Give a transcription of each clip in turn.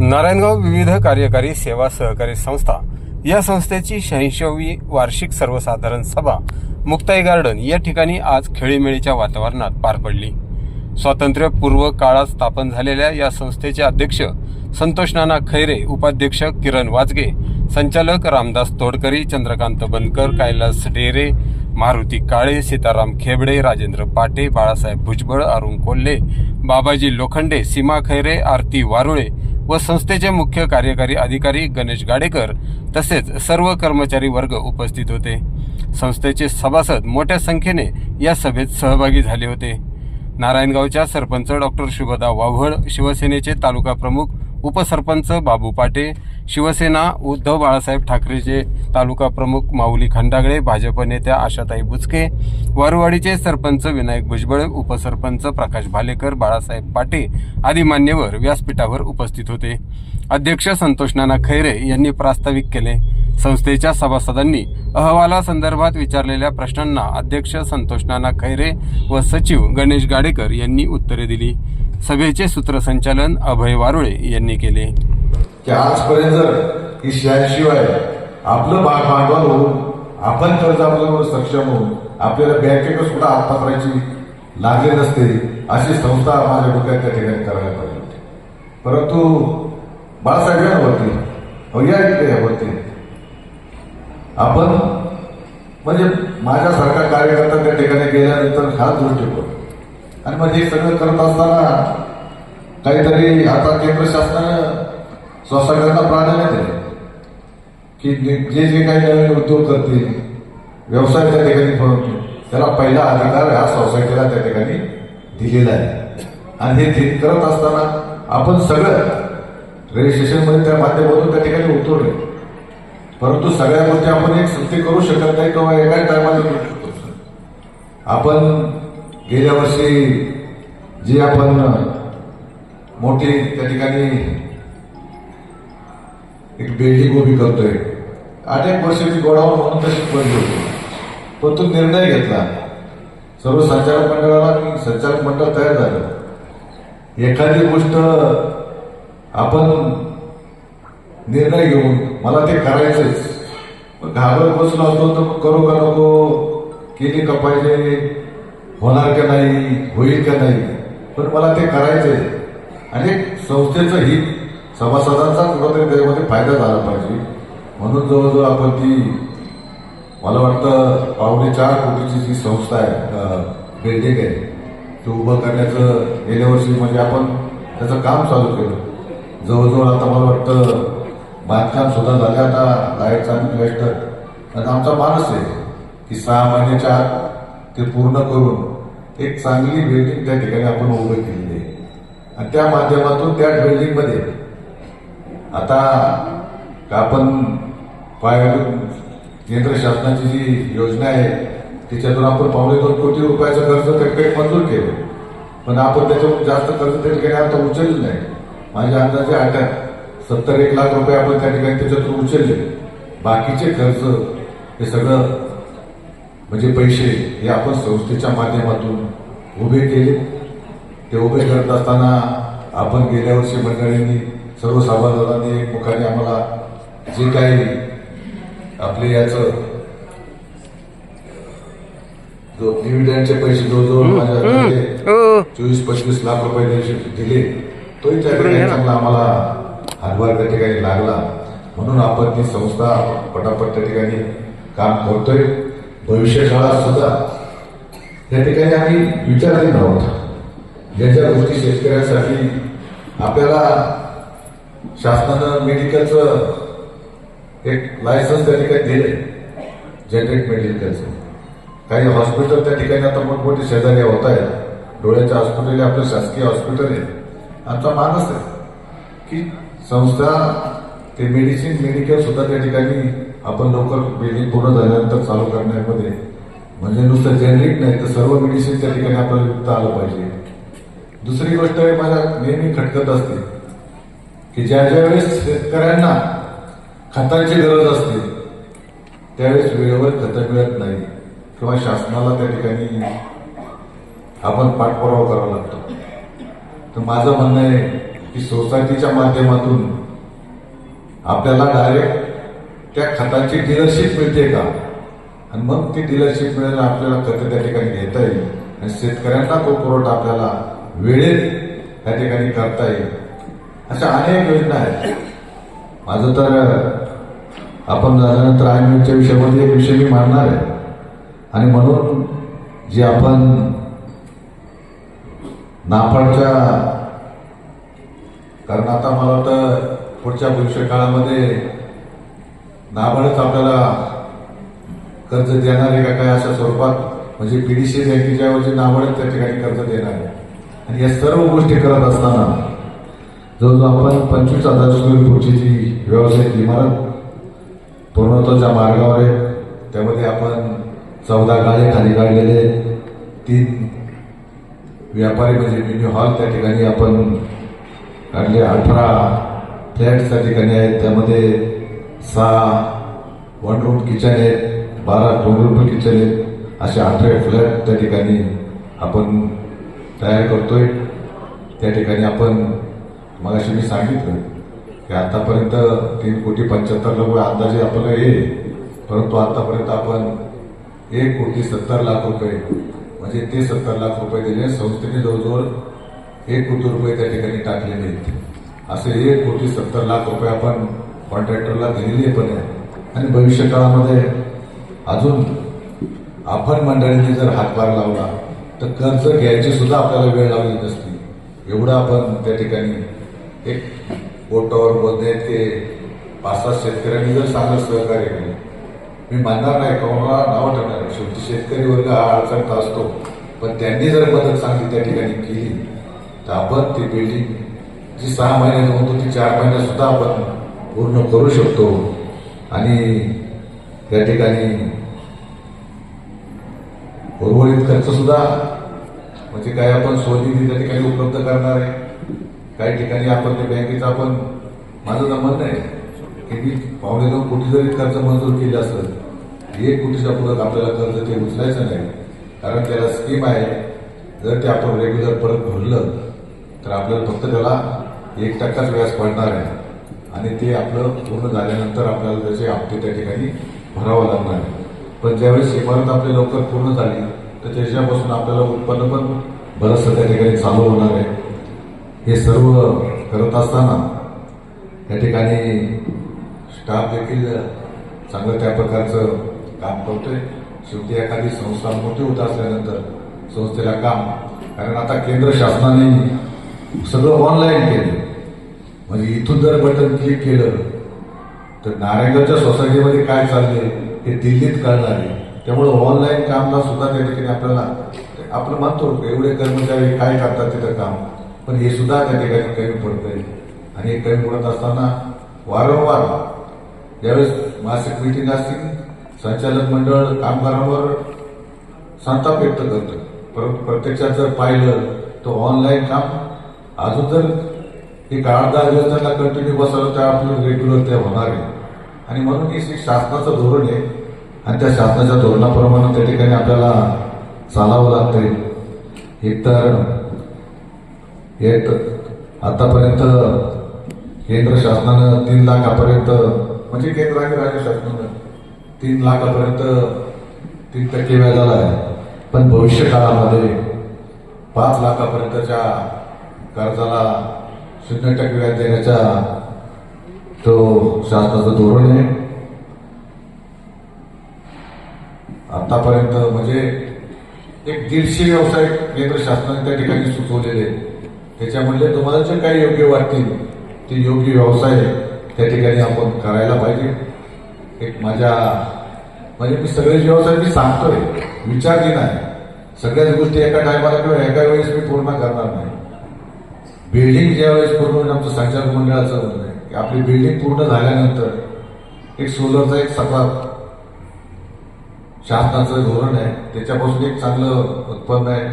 नारायणगाव विविध कार्यकारी सेवा सहकारी संस्था या संस्थेची शहाऐंशी वार्षिक सर्वसाधारण सभा मुक्ताई गार्डन या ठिकाणी आज खेळीमेळीच्या वातावरणात पार पडली. स्वातंत्र्यपूर्व काळात स्थापन झालेल्या या संस्थेचे अध्यक्ष संतोष नाना खैरे उपाध्यक्ष किरण वाजगे संचालक रामदास तोडकरी चंद्रकांत बनकर कैलास डेरे मारुती काळे सीताराम खेबडे राजेंद्र पाटे बाळासाहेब भुजबळ अरुण कोल्हे बाबाजी लोखंडे सीमा खैरे आरती वारुळे व संस्थेचे मुख्य कार्यकारी अधिकारी गणेश गाडेकर तसेच सर्व कर्मचारी वर्ग उपस्थित होते. संस्थेचे सभासद मोठ्या संख्येने या सभेत सहभागी झाले होते. नारायणगावच्या सरपंच डॉक्टर शुभदा वाव्हळ शिवसेनेचे तालुका प्रमुख उपसरपंच बाबू पाटे शिवसेना उद्धव बाळासाहेब ठाकरेचे तालुका प्रमुख माऊली खंडागळे भाजप नेत्या आशाताई बुचके वारुवाडीचे सरपंच विनायक भुजबळ उपसरपंच प्रकाश भालेकर बाळासाहेब पाटे आदी मान्यवर व्यासपीठावर उपस्थित होते. अध्यक्ष संतोष नाना खैरे यांनी प्रास्ताविक केले. संस्थेच्या सभासदांनी अहवालासंदर्भात विचारलेल्या प्रश्नांना अध्यक्ष संतोष नाना खैरे व सचिव गणेश गाडेकर यांनी उत्तरे दिली. सभेचे सूत्रसंचालन अभय वारुळे यांनी केले की आजपर्यंत जर ही आपलं भाग भांडवल होऊन आपण कर्ज आपल्यावर सक्षम होऊन आपल्याला बँकेकडे सुद्धा हात करायची लागले नसते अशी संस्था माझ्या डोक्यात त्या ठिकाणी करायला पाहिजे होती. परंतु बाळासाहेबांवरती अहो होती आपण म्हणजे माझ्यासारखा कार्यकर्ता त्या ठिकाणी गेल्यानंतर हा दृष्टिकोन आणि मग हे सगळं करत असताना काहीतरी आता केंद्र शासनानं सोसायट्यांना प्राधान्य दिले की जे- जे जे काही नवीन उद्योग करतील व्यवसाय त्या ठिकाणी बनवतील त्याला पहिला अधिकार ह्या सोसायटीला त्या ठिकाणी दिलेला आहे. आणि हे करत असताना आपण सगळं रजिस्ट्रेशनमध्ये त्या माध्यमातून त्या ठिकाणी उतरले परंतु सगळ्या गोष्टी आपण एक सुट्टी करू शकत नाही किंवा एकाच टायमाला करू शकतो आपण गेल्या वर्षी जी आपण मोठी त्या ठिकाणी एक बिल्डिंग उभी करतोय. अनेक वर्षाची गोडावर म्हणून तशी पडली होती. पण तो निर्णय घेतला. सर्व संचालक मंडळाला मी संचालक मंडळ तयार झालं. एखादी गोष्ट आपण निर्णय घेऊन मला ते करायचंच. घाबरत बसलो असतो तर मग करू का नको? केली का पाहिजे? होणार का नाही होईल का नाही पण मला ते करायचंय. आणि संस्थेचं हित सभासदांचा कुठंतरी त्याच्यामध्ये फायदा झाला पाहिजे. म्हणून जवळजवळ आपण ती मला वाटतं पावणे चार कोटीची जी संस्था आहे बिल्डिंग आहे ते उभं करण्याचं गेल्या वर्षी म्हणजे आपण त्याचं काम चालू केलं. जवळजवळ आता मला वाटतं बांधकाम सुद्धा झालं आता लाईटचा इन्व्हेस्टर आणि आमचा मानस आहे की सहा महिन्याच्या आत ते पूर्ण करून एक चांगली बिल्डिंग त्या ठिकाणी आपण उभं केलेली आहे. आणि त्या माध्यमातून त्या बिल्डिंगमध्ये आता आपण पायाभूत केंद्र शासनाची जी योजना आहे त्याच्यातून आपण पावणे दोन कोटी रुपयाचा कर्ज त्या ठिकाणी मंजूर केलं. पण आपण त्याच्यातून जास्त कर्ज त्या ठिकाणी आता उचललं नाही. माझ्या अंदाजे आठ सत्तर एक लाख रुपये आपण त्या ठिकाणी त्याच्यातून उचलले. बाकीचे खर्च हे सगळं म्हणजे पैसे हे आपण संस्थेच्या माध्यमातून उभे केले. ते उभे करत असताना आपण गेल्या वर्षी मंडळींनी सर्व सभासदांनी एकमुखाने आम्हाला जे काही आपले याचं जो डिव्हिडंडचे पैसे जवळजवळ माझ्या हातामध्ये चोवीस पंचवीस लाख रुपये दिले- दिले. तोही त्या ठिकाणी चांगला आम्हाला हातभार त्या ठिकाणी लागला. म्हणून आपण ती संस्था पटापट त्या ठिकाणी काम करतोय. भविष्य काळात सुद्धा त्या ठिकाणी आम्ही विचार देत आहोत ज्या ज्या गोष्टी शेतकऱ्यांसाठी आपल्याला शासनानं मेडिकलचं एक लायसन्स त्या ठिकाणी दिलंय. जनरेट मेडिकलचं काही हॉस्पिटल त्या ठिकाणी आता मोठमोठे शेजारी होत आहेत डोळ्याच्या हॉस्पिटल आपलं शासकीय हॉस्पिटल आहे. आमचा मानस आहे की संस्था ते मेडिसिन मेडिकल सुद्धा त्या ठिकाणी आपण लवकर बिल्डिंग पूर्ण झाल्यानंतर चालू करण्यामध्ये म्हणजे नुसतं जेनरिक नाही तर सर्व मेडिसिन त्या ठिकाणी आपल्याला युक्त आलं पाहिजे. दुसरी गोष्ट आहे मला नेहमी खटकत असते की ज्या ज्या वेळेस शेतकऱ्यांना खतांची गरज असते त्यावेळेस वेळेवर खतं मिळत नाही. किंवा शासनाला त्या ठिकाणी आपण पाठपुरावा करावा लागतो. तर माझं म्हणणं आहे की सोसायटीच्या माध्यमातून आपल्याला डायरेक्ट त्या खताची डीलरशिप मिळते का? आणि मग ती डीलरशिप मिळायला आपल्याला खतं त्या ठिकाणी घेता येईल. आणि शेतकऱ्यांना तो पुरवठा आपल्याला वेळेत त्या ठिकाणी करता येईल. अशा अनेक योजना आहेत. माझं तर आपण झाल्यानंतर आयमच्या विषयामध्ये एक विषय मी मांडणार आहे. आणि म्हणून जे आपण नाफाडच्या कारण आता मला वाटतं पुढच्या भविष्य काळामध्ये नाबार्डच आपल्याला कर्ज देणार आहे का काय अशा स्वरूपात? म्हणजे पीडीसी बँकेच्या ऐवजी नाबार्डच त्या ठिकाणी कर्ज देणार आहे. आणि या सर्व गोष्टी करत असताना जवळजवळ आपण पंचवीस हजार स्क्वेअर फूटची जी व्यावसायिक इमारत पूर्णत्वाच्या मार्गावर आहे. त्यामध्ये आपण चौदा गाळे खाली काढलेले तीन व्यापारी म्हणजे मिनी हॉल त्या ठिकाणी आपण काढले. अठरा फ्लॅट्स त्या ठिकाणी आहेत. त्यामध्ये सहा वन रूम किचन आहेत बारा दोन रूम किचन आहेत असे अठरा फ्लॅट त्या ठिकाणी आपण तयार करतोय. त्या ठिकाणी आपण मगाशी मी सांगितलं की आतापर्यंत तीन कोटी पंच्याहत्तर रुपये अंदाजे आपल्याला येईल. परंतु आतापर्यंत आपण एक कोटी सत्तर लाख रुपये म्हणजे ते सत्तर लाख रुपये दिले संस्थेने जवळजवळ एक कोटी रुपये त्या ठिकाणी टाकलेले आहेत. असे एक कोटी सत्तर लाख रुपये आपण कॉन्ट्रॅक्टरला दिलेली पण आहे. आणि भविष्य काळामध्ये अजून आपण मंडळींनी जर हातभार लावला तर कर्ज घ्यायची सुद्धा आपल्याला वेळ लावली नसती. एवढं आपण त्या ठिकाणी एक बोटावर बोलणे ते पाच सात शेतकऱ्यांनी जर चांगलं सहकार्य केलं. मी मानणार नाही कोणाला नावं ठेवणार नाही. शेवटी शेतकरी वर्ग हा अडचण असतो. पण त्यांनी जर मदत चांगली त्या ठिकाणी केली तर आपण ती बिल्डिंग जी सहा महिन्यात होतो ती चार महिन्यात सुद्धा आपण पूर्ण करू शकतो. आणि त्या ठिकाणी उर्वरित खर्चसुद्धा म्हणजे काय आपण स्वनिधी त्या ठिकाणी उपलब्ध करणार आहे. काही ठिकाणी आपण त्या बँकेचं आपण माझं तर म्हणणं आहे की मी पावणे दोन कोटी जरी खर्च मंजूर केले असेल एक कोटीच्या पुढं आपल्याला कर्ज ते उचलायचं नाही. कारण त्याला स्कीम आहे जर ते आपण रेग्युलर परत भरलं तर आपल्याला फक्त त्याला एक टक्काच व्याज पडणार आहे. आणि ते आपलं पूर्ण झाल्यानंतर आपल्याला त्याचे हप्ते त्या ठिकाणी भरावं लागणार आहे. पण ज्यावेळेस इमारत आपली लवकर पूर्ण झाली तर त्याच्यापासून आपल्याला उत्पन्न पण बरंचसं त्या ठिकाणी चालू होणार आहे. हे सर्व करत असताना या ठिकाणी स्टाफ देखील चांगलं त्या प्रकारचं काम करतोय. शेवटी एखादी संस्था मोठी होत असल्यानंतर संस्थेला काम. कारण आता केंद्र शासनाने सगळं ऑनलाईन केलं म्हणजे इथून जर बटन क्लिक केलं तर नारायणगावच्या सोसायटीमध्ये काय चालले हे दिल्लीत कळणार आहे. त्यामुळे ऑनलाईन कामला सुद्धा त्या ठिकाणी आपल्याला आपलं म्हणतो एवढे कर्मचारी काय करतात तिथं काम. पण हे सुद्धा त्या ठिकाणी कमी पडतंय. आणि हे कमी पडत असताना वारंवार ज्यावेळेस मासिक मिटिंग असतील संचालक मंडळ कामगारांवर संताप व्यक्त करतं. परंतु प्रत्यक्षात जर पाहिलं तर ऑनलाईन काम अजून जर एक आठ दहा दिवस त्यांना कंटिन्यू बसवलं तर आपलं रेग्युलर ते होणार आहे. आणि म्हणून हे शासनाचं धोरण आहे. आणि त्या शासनाच्या धोरणाप्रमाणे त्या ठिकाणी आपल्याला चालावं लागतंय. एकतर एक आतापर्यंत केंद्र शासनानं तीन लाखापर्यंत म्हणजे केंद्र आणि राज्य शासनानं. तीन लाखापर्यंत तीन टक्के व्याजाला आहे. पण भविष्य काळामध्ये पाच लाखापर्यंतच्या कर्जाला शून्य टक्के व्याज देण्याचा तो शासनाचं धोरण आहे. आतापर्यंत म्हणजे एक दीडशे व्यवसाय केंद्र शासनाने त्या ठिकाणी सुचवलेले त्याच्यामधले तुम्हाला जे काही योग्य वाटतील ते योग्य व्यवसाय त्या ठिकाणी आपण करायला पाहिजे. एक माझ्या म्हणजे मी सगळे व्यवसाय मी सांगतोय विचार नाही. सगळ्याच गोष्टी एका टायमाला किंवा एका वेळेस मी पूर्ण करणार नाही. बिल्डिंग ज्यावेळेस पूर्ण होईल आमचं संचालक मंडळाचं म्हणणं आहे. की आपली बिल्डिंग पूर्ण झाल्यानंतर एक सोलरचा एक सफा शासनाचं धोरण आहे. त्याच्यापासून एक चांगलं उत्पन्न आहे.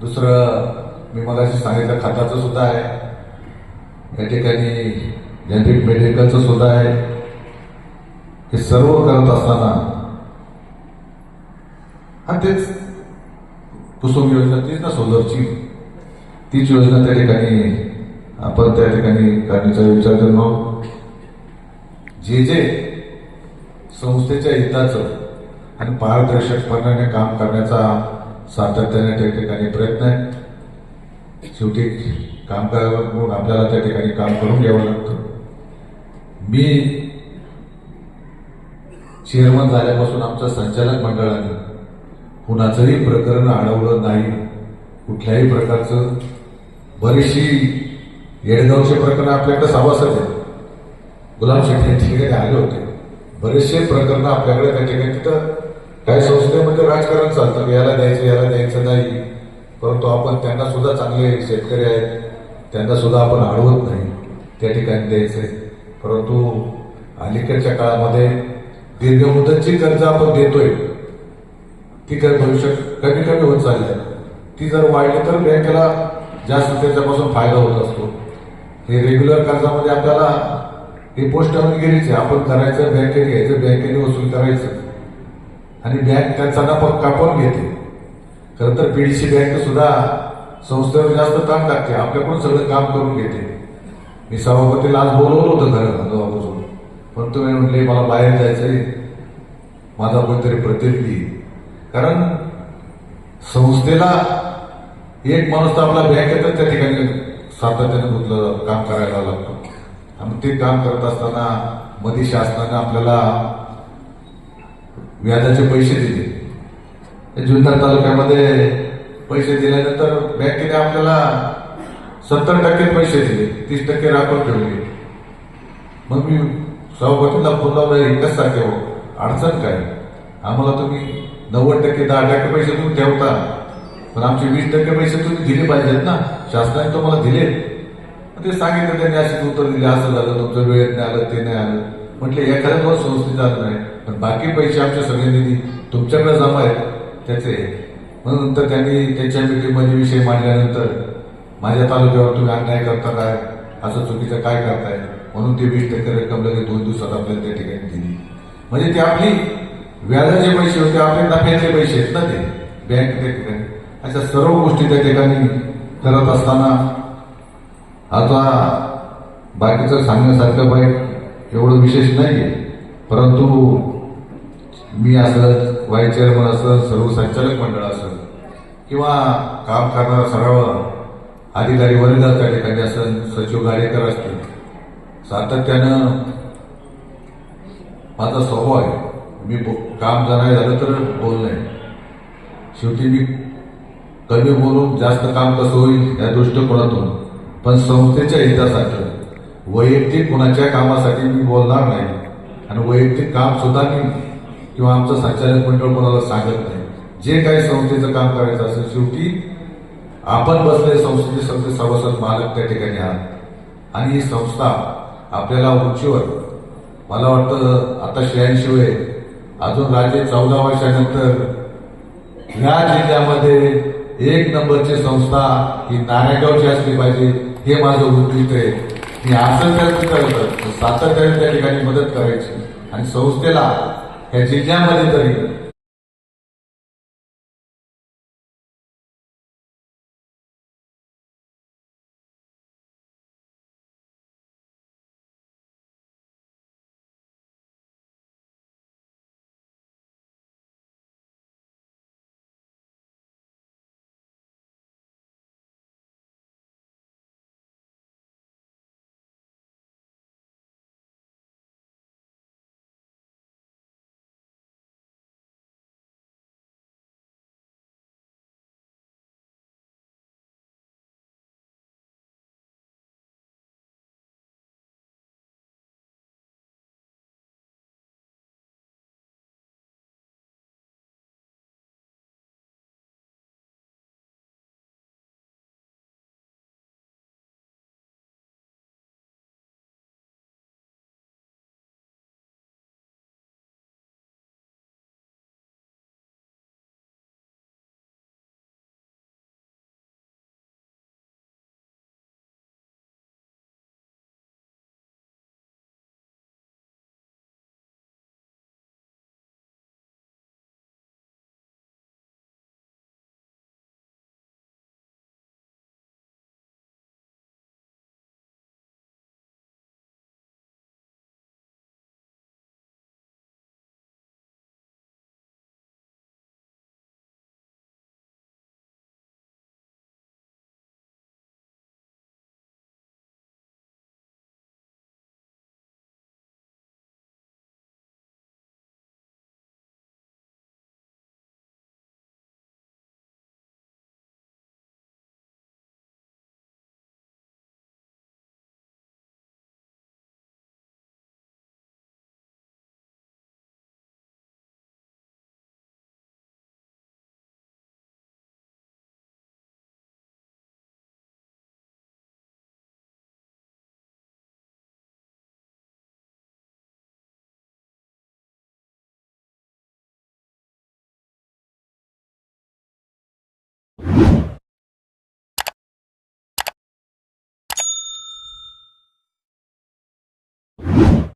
दुसरं मी मला सांगितलं खताचं सुद्धा आहे. या ठिकाणी जनरिक मेडिकलचं सुद्धा आहे. हे सर्व करत असताना हा तेच कुसुम योजना तीच ना सोलरची तीच योजना त्या ठिकाणी आपण त्या ठिकाणी करण्याचा विचार करतो जे जे संस्थेच्या हिताचं आणि पारदर्शकपणाने काम करण्याचा सातत्याने त्या ठिकाणी प्रयत्न आहे शेवटी काम करावं म्हणून आपल्याला त्या ठिकाणी काम करून घ्यावं लागतं. मी चेअरमन झाल्यापासून आमच्या संचालक मंडळाने कुणाचंही प्रकरण अडवलं नाही कुठल्याही प्रकारचं बरीचशी येडगावचे प्रकरण आपल्याकडे सभासद आहेत. गुलाम शेट्टी या ठिकाणी आले होते. बरेचसे प्रकरणं आपल्याकडे त्या ठिकाणी तिथं काही संस्थेमध्ये राजकारण चालतं. याला द्यायचं याला द्यायचं नाही. परंतु आपण त्यांना सुद्धा चांगले शेतकरी आहेत. त्यांना सुद्धा आपण अडवत नाही. त्या ठिकाणी द्यायचं परंतु अलीकडच्या काळामध्ये दीर्घ मुदतची कर्ज आपण देतोय. ती कर भविष्यात कमी कमी होत चालली ती जर वाढली तर बँकेला जास्त त्याच्यापासून फायदा होत असतो हे रेग्युलर कर्जामध्ये आपल्याला हे पोस्ट गेलीच आहे आपण करायचं बँकेत घ्यायचं बँकेने वसूल करायचं. आणि बँक त्यांचा नफा कापून घेते. खरं तर पीडीसी बँक सुद्धा संस्थेवर जास्त ताण टाकते आपल्याकडून सगळं काम करून घेते. मी सभापतीला आज बोलवलं होतं घरात गावापासून पण तुम्ही म्हणले मला बाहेर जायचंय. माझा कोणतरी प्रतिनिधी. कारण संस्थेला एक माणूस तर आपला बँकेतच त्या ठिकाणी सातत्याने गुंतलं काम करायला लागतो. आणि ते काम करत असताना मध्ये शासनाने आपल्याला व्याजाचे पैसे दिले. जुन्नर तालुक्यामध्ये पैसे दिल्यानंतर बँकेने आपल्याला सत्तर टक्के पैसे दिले तीस टक्के राखून ठेवले. मग मी सभापतीला फोन लावला एकच सारखे हो अडचण काय? आम्हाला तुम्ही नव्वद टक्के दहा टक्के पैसे तुम्ही ठेवता. पण आमचे वीस टक्के पैसे तुम्ही दिले पाहिजेत ना. शासनाने तुम्हाला दिले मग ते सांगितलं त्यांनी अशी उत्तर दिली असं झालं तुमचं वेळेत नाही आलं ते नाही आलं. म्हटलं एखाद्या दोन संस्थेत आलं नाही पण बाकी पैसे आमच्या सगळे निधी तुमच्याकडे जमा आहेत त्याचे म्हणून नंतर त्यांनी त्यांच्या मिटिंगमध्ये विषय मांडल्यानंतर माझ्या तालुक्यावर तुम्ही अन्याय करता काय? असं चुकीचं काय करताय? म्हणून ते वीस टक्के रक्कम लगेच दोन दिवसात आपल्याला त्या ठिकाणी दिली. म्हणजे ते आपली व्याजाचे पैसे होते आपले नफ्याचे पैसे आहेत ना ते. बँक त्या ठिकाणी अशा सर्व गोष्टी त्या ठिकाणी करत असताना आता बाकीचं सांगण्यासारखं बाईक एवढं विशेष नाही आहे परंतु मी असं वाईस चेअरमन असं सर्व संचालक मंडळ असेल किंवा काम करणारा सर्व अधिकारी वर्ग त्या ठिकाणी असं सचिव कार्यकर असतील सातत्यानं माझा स्वभाव आहे. मी बो- काम जर नाही झालं तर बोलणं शेवटी मी कमी बोलून जास्त काम कसं होईल या दृष्टिकोनातून. पण संस्थेच्या हितासाठी वैयक्तिक कुणाच्या कामासाठी मी बोलणार नाही. आणि वैयक्तिक काम सुद्धा मी किंवा आमचं संचालक मंडळ कोणाला सांगत नाही. जे काही संस्थेचं काम करायचं असेल शेवटी आपण बसले संस्थेचे सगळे सभासद मालक त्या ठिकाणी आहात. आणि ही संस्था आपल्याला उंचीवर मला वाटतं आता शहाऐंशी वय अजून राज्य चौदा वर्षानंतर ह्या जिल्ह्यामध्ये एक नंबरची संस्था ही नारायणगावची असली पाहिजे हे माझं उद्दिष्ट आहे. मी असं प्रयत्न करत सातत्याने त्या ठिकाणी मदत करायची. आणि संस्थेला ह्या जिल्ह्यामध्ये तरी आहे